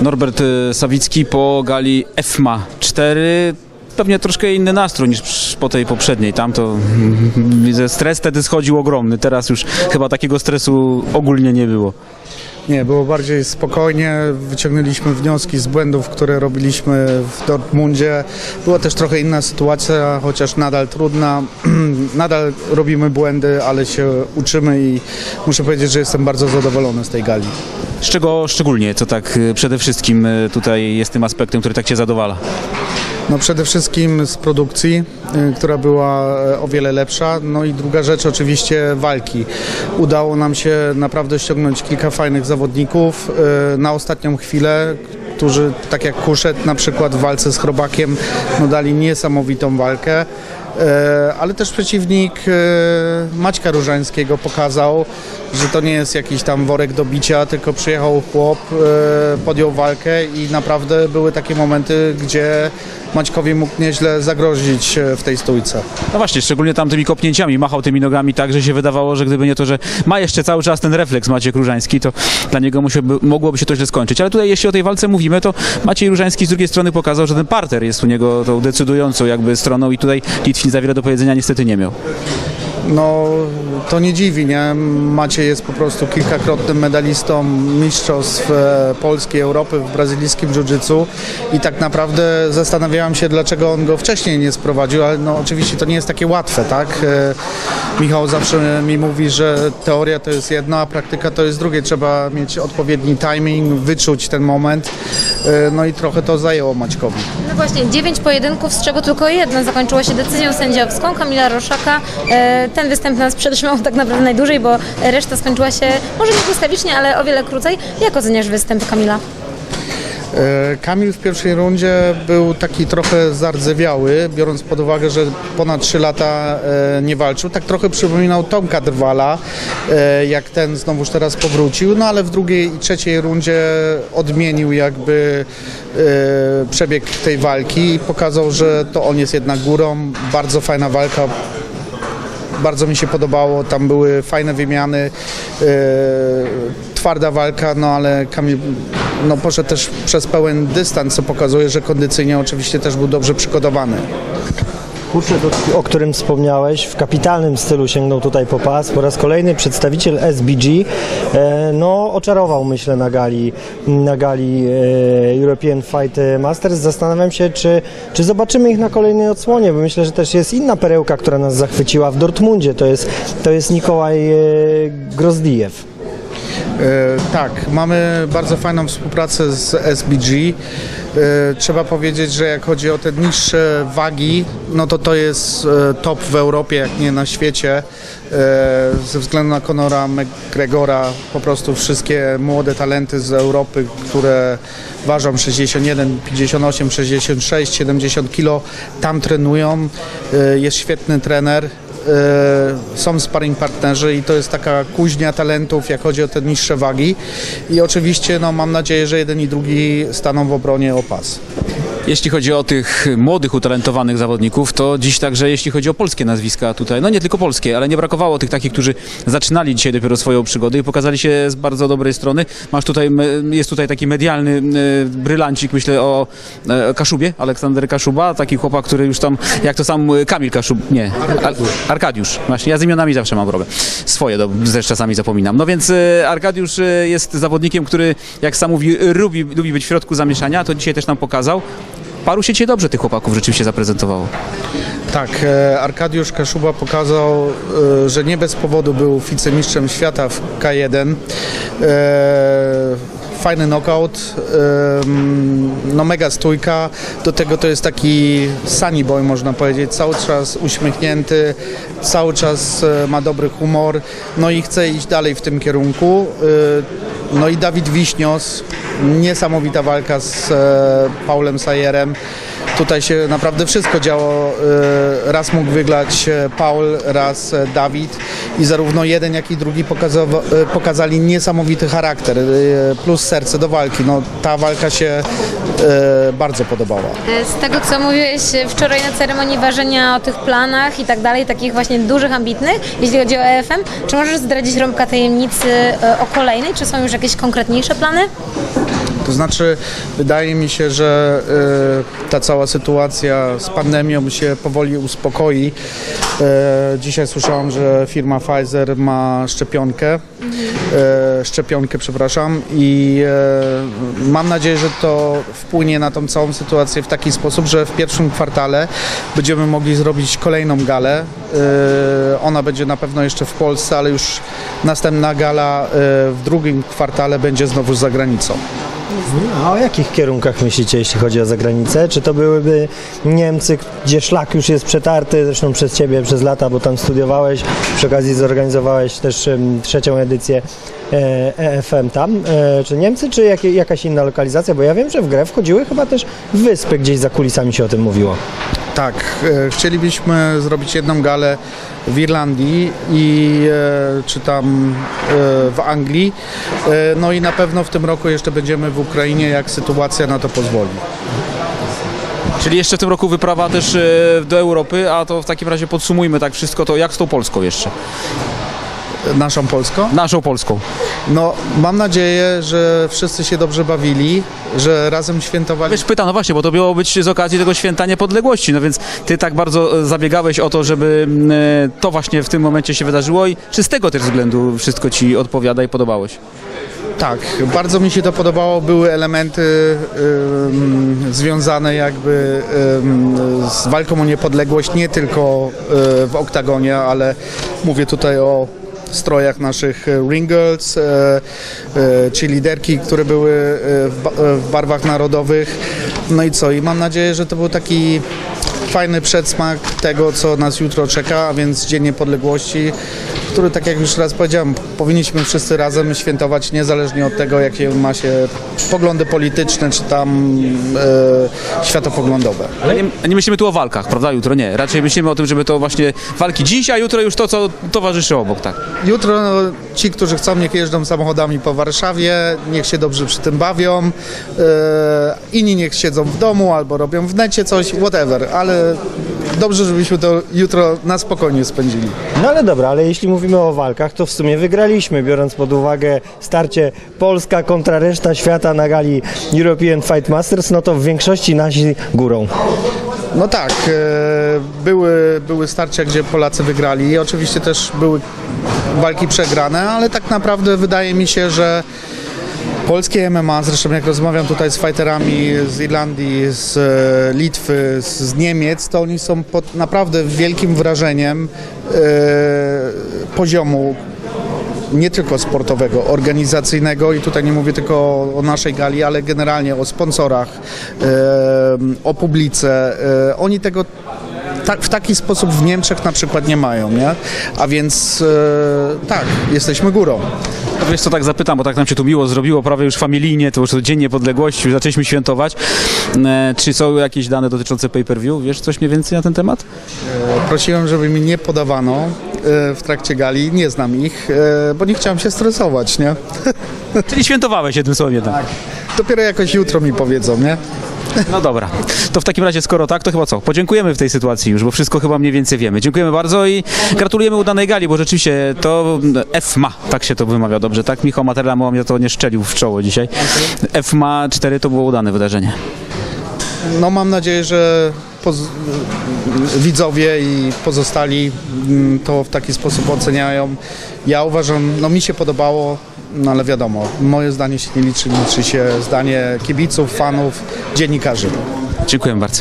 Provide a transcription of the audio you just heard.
Norbert y, Sawicki po gali EFMA 4. Pewnie troszkę inny nastrój niż po tej poprzedniej. Tam to mm, widzę, stres wtedy schodził ogromny. Teraz już chyba takiego stresu ogólnie nie było. Nie, było bardziej spokojnie. Wyciągnęliśmy wnioski z błędów, które robiliśmy w Dortmundzie. Była też trochę inna sytuacja, chociaż nadal trudna. nadal robimy błędy, ale się uczymy i muszę powiedzieć, że jestem bardzo zadowolony z tej gali. Z czego szczególnie, co tak y, przede wszystkim y, tutaj jest tym aspektem, który tak Cię zadowala? No przede wszystkim z produkcji, y, która była o wiele lepsza. No i druga rzecz oczywiście walki. Udało nam się naprawdę ściągnąć kilka fajnych zawodników na ostatnią chwilę, którzy tak jak Kuszet na przykład w walce z Chrobakiem no dali niesamowitą walkę. E, Ale też przeciwnik e, Maćka Różańskiego pokazał, że to nie jest jakiś tam worek do bicia, tylko przyjechał chłop, e, podjął walkę i naprawdę były takie momenty, gdzie Maćkowi mógł nieźle zagrozić w tej stójce. No właśnie, szczególnie tam tymi kopnięciami, machał tymi nogami tak, że się wydawało, że gdyby nie to, że ma jeszcze cały czas ten refleks Maciek Różański, to dla niego musiałby, mogłoby się to źle skończyć. Ale tutaj jeśli o tej walce mówimy, to Maciej Różański z drugiej strony pokazał, że ten parter jest u niego tą decydującą jakby stroną i tutaj Litwin za wiele do powiedzenia niestety nie miał. No to nie dziwi, nie? Maciej jest po prostu kilkakrotnym medalistą mistrzostw e, Polski, Europy w brazylijskim jiu-jitsu i tak naprawdę zastanawiałem się, dlaczego on go wcześniej nie sprowadził, ale no oczywiście to nie jest takie łatwe, tak? E, Michał zawsze mi mówi, że teoria to jest jedno, a praktyka to jest drugie. Trzeba mieć odpowiedni timing, wyczuć ten moment, e, no i trochę to zajęło Maćkowi. No właśnie, dziewięć pojedynków, z czego tylko jedno zakończyło się decyzją sędziowską Kamila Roszaka. Ten występ nas przetrzymał tak naprawdę najdłużej, bo reszta skończyła się może nie błyskawicznie, ale o wiele krócej. Jak oceniasz występ Kamila? E, Kamil w pierwszej rundzie był taki trochę zardzewiały, biorąc pod uwagę, że ponad 3 lata e, nie walczył. Tak trochę przypominał Tomka Drwala, e, jak ten znowuż teraz powrócił, no ale w drugiej i trzeciej rundzie odmienił jakby przebieg tej walki i pokazał, że to on jest jednak górą. Bardzo fajna walka, bardzo mi się podobało, tam były fajne wymiany, e, twarda walka, no ale Kamil no, poszedł też przez pełen dystans, co pokazuje, że kondycyjnie oczywiście też był dobrze przygotowany. Kurczę, do- o którym wspomniałeś, w kapitalnym stylu sięgnął tutaj po pas. Po raz kolejny przedstawiciel SBG e, no, oczarował, myślę, na gali, na gali e, European Fight Masters. Zastanawiam się, czy, czy zobaczymy ich na kolejnej odsłonie, bo myślę, że też jest inna perełka, która nas zachwyciła w Dortmundzie. To jest, to jest Nikołaj e, Grozdijew. E, tak, mamy bardzo fajną współpracę z SBG. E, trzeba powiedzieć, że jak chodzi o te niższe wagi, no to to jest e, top w Europie, jak nie na świecie. Ze względu na Conora McGregora, po prostu wszystkie młode talenty z Europy, które ważą 61, 58, 66, 70 kg, tam trenują. Jest świetny trener. E, są sparring partnerzy i to jest taka kuźnia talentów, jak chodzi o te niższe wagi. I oczywiście no, mam nadzieję, że jeden i drugi staną w obronie o pas. Jeśli chodzi o tych młodych, utalentowanych zawodników, to dziś także jeśli chodzi o polskie nazwiska tutaj, no nie tylko polskie, ale nie brakowało tych takich, którzy zaczynali dzisiaj dopiero swoją przygodę i pokazali się z bardzo dobrej strony. Masz tutaj, jest tutaj taki medialny brylancik, myślę o e, Kaszubie, Aleksander Kaszuba, taki chłopak, który już tam, jak to sam Kamil Kaszub, nie, Ar- Arkadiusz, właśnie, ja z imionami zawsze mam problem. Swoje do, też czasami zapominam. No więc e, Arkadiusz e, jest zawodnikiem, który, jak sam mówi, lubi, lubi być w środku zamieszania, to dzisiaj też nam pokazał. Paru się dobrze tych chłopaków rzeczywiście zaprezentowało. Tak, e, Arkadiusz Kaszuba pokazał, e, że nie bez powodu był wicemistrzem świata w K1. Fajny knockout, no mega stójka, do tego to jest taki sunny boy można powiedzieć, cały czas uśmiechnięty, cały czas e, ma dobry humor, no i chce iść dalej w tym kierunku. E, No i Dawid Wiśnios, niesamowita walka z e, Paulem Sajerem. Tutaj się naprawdę wszystko działo. E, Raz mógł wygrać e, Paul, raz e, Dawid i zarówno jeden, jak i drugi pokazali niesamowity charakter, plus serce do walki. No, ta walka się bardzo podobała. Z tego, co mówiłeś wczoraj na ceremonii ważenia o tych planach i tak dalej, takich właśnie dużych, ambitnych, jeśli chodzi o EFM, czy możesz zdradzić rąbka tajemnicy o kolejnej? Czy są już jakieś konkretniejsze plany? To znaczy, wydaje mi się, że e, ta cała sytuacja z pandemią się powoli uspokoi. E, dzisiaj słyszałam, że firma Pfizer ma szczepionkę, e, szczepionkę, przepraszam, i mam nadzieję, że to wpłynie na tą całą sytuację w taki sposób, że w pierwszym kwartale będziemy mogli zrobić kolejną galę. Ona będzie na pewno jeszcze w Polsce, ale już następna gala w drugim kwartale będzie znowu za granicą. A o jakich kierunkach myślicie, jeśli chodzi o zagranicę? Czy to byłyby Niemcy, gdzie szlak już jest przetarty, zresztą przez Ciebie przez lata, bo tam studiowałeś, przy okazji zorganizowałeś też em, trzecią edycję e, EFM tam, e, czy Niemcy, czy jakie, jakaś inna lokalizacja? Bo ja wiem, że w grę wchodziły chyba też wyspy, gdzieś za kulisami się o tym mówiło. Tak, e, chcielibyśmy zrobić jedną galę w Irlandii i e, czy tam e, w Anglii. No i na pewno w tym roku jeszcze będziemy w Ukrainie, jak sytuacja na to pozwoli. Czyli jeszcze w tym roku wyprawa też do Europy, a to w takim razie podsumujmy tak wszystko to, jak z tą Polską jeszcze? Naszą Polską. Naszą Polską. No, mam nadzieję, że wszyscy się dobrze bawili, że razem świętowali. Wiesz, pytam, no właśnie, bo to miało być z okazji tego święta niepodległości, no więc ty tak bardzo e, zabiegałeś o to, żeby e, to właśnie w tym momencie się wydarzyło i czy z tego też względu wszystko ci odpowiada i podobało się? Tak, bardzo mi się to podobało. Były elementy ym, związane jakby ym, z walką o niepodległość, nie tylko y, w oktagonie, ale mówię tutaj o strojach naszych e, ring girls, e, e, czy liderki, które były w, w barwach narodowych. No i co? I mam nadzieję, że to był taki fajny przedsmak tego, co nas jutro czeka, a więc Dzień Niepodległości, który, tak jak już raz powiedziałem, powinniśmy wszyscy razem świętować, niezależnie od tego, jakie ma się poglądy polityczne, czy tam e, światopoglądowe. Ale nie, nie myślimy tu o walkach, prawda? Jutro nie. Raczej myślimy o tym, żeby to właśnie walki dziś, a jutro już to, co towarzyszy obok, tak? Jutro no, ci, którzy chcą, niech jeżdżą samochodami po Warszawie, niech się dobrze przy tym bawią, e, inni niech siedzą w domu albo robią w necie coś, whatever, ale dobrze, żebyśmy to jutro na spokojnie spędzili. No ale dobra, ale jeśli mówimy o walkach, to w sumie wygraliśmy, biorąc pod uwagę starcie Polska kontra reszta świata na gali European Fight Masters, no to w większości nasi górą. No tak, e, były, były starcia, gdzie Polacy wygrali. Oczywiście też były walki przegrane, ale tak naprawdę wydaje mi się, że polskie MMA, zresztą jak rozmawiam tutaj z fighterami z Irlandii, z e, Litwy, z, Niemiec, to oni są pod naprawdę wielkim wrażeniem e, poziomu nie tylko sportowego, organizacyjnego i tutaj nie mówię tylko o, naszej gali, ale generalnie o sponsorach, e, o publice. Oni tego tak, w taki sposób w Niemczech na przykład nie mają, nie? A więc e, tak, jesteśmy górą. No Wiesz co, tak zapytam, bo tak nam się tu miło zrobiło, prawie już familijnie, to już to Dzień Niepodległości, zaczęliśmy świętować. E, czy są jakieś dane dotyczące pay-per-view? Wiesz coś mniej więcej na ten temat? Prosiłem, żeby mi nie podawano e, w trakcie gali, nie znam ich, e, bo nie chciałem się stresować, nie? Czyli świętowałeś jednym słowem, tak? Dopiero jakoś jutro mi powiedzą, nie? No dobra, to w takim razie skoro tak, to chyba co? Podziękujemy w tej sytuacji już, bo wszystko chyba mniej więcej wiemy. Dziękujemy bardzo i gratulujemy udanej gali, bo rzeczywiście to FMA, tak się to wymawia dobrze, tak? Michał Materla mnie to nie szczelił w czoło dzisiaj. FMA 4 to było udane wydarzenie. No mam nadzieję, że widzowie i pozostali mm, to w taki sposób oceniają. Ja uważam, no mi się podobało, no ale wiadomo, moje zdanie się nie liczy, liczy się zdanie kibiców, fanów, dziennikarzy. Dziękuję bardzo.